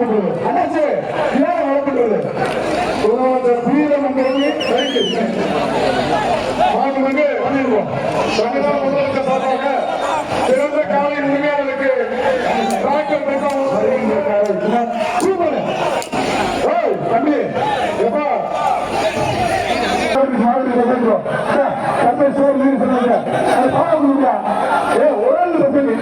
வழங்கப்படுவது அண்ணாச்சு ஏன் வழங்கப்படுவது முதலமைச்சர் வீரம் என்பது ரைட்டு மாண்புமிகு பண்ணிருக்கோம் தமிழக முதலமைச்சர் சார்பாக சிறந்த காலை உரிமையாளருக்கு டிராக்டர் தம்பி எப்பா? மாதிரி சொல்றோம் தம்பி சோறு சொன்னாங்க. அது பாவம் ஏ உடல் தம்பி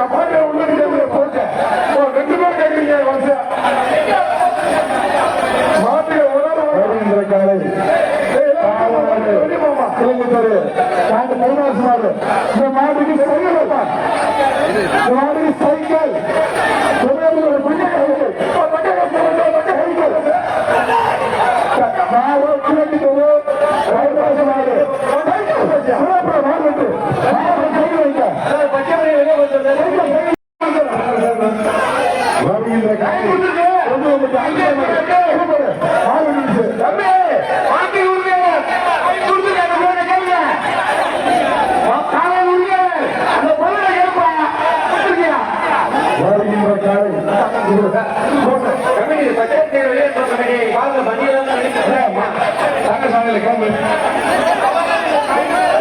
ஏ கமாண்டியா உள்ள கேட்கல போச்சு ஓ, ரெண்டு பேர் கேட்குறீங்க வருஷம் மாட்டுக்கு உணவு காலை இந்த மாட்டுக்கு சைக்கிள் வைப்பா. இந்த மாட்டுக்கு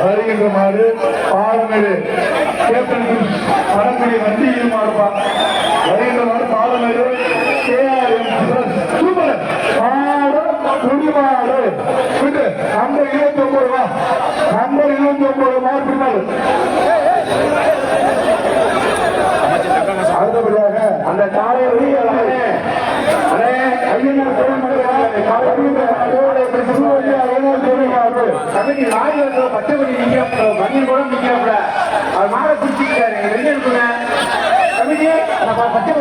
வருகின்ற மாடு பாலமேடு கேப்டன் படக்கூடிய வண்டியில் மாடுப்பா வருகின்ற மாடு பாலமேடு கேஆர்எம் சூப்பர் மாடு குடிமாடு இருபத்தி ஒன்பது ரூபா நம்பர் இருபத்தி ஒன்பது மாடு அடுத்தபடியாக அந்த காலை ஐயனார் துணை ஐயனார் பச்சை பண்ணி மணி கூட அவர் பிடிச்சிருக்காரு. இருக்குங்க பச்சை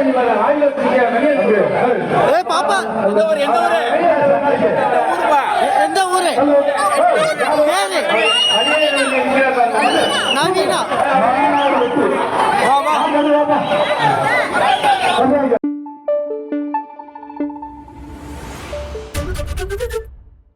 ஏய் பாப்பா எந்த ஊரு எந்த ஊரு? எந்த ஊரு? நவீனா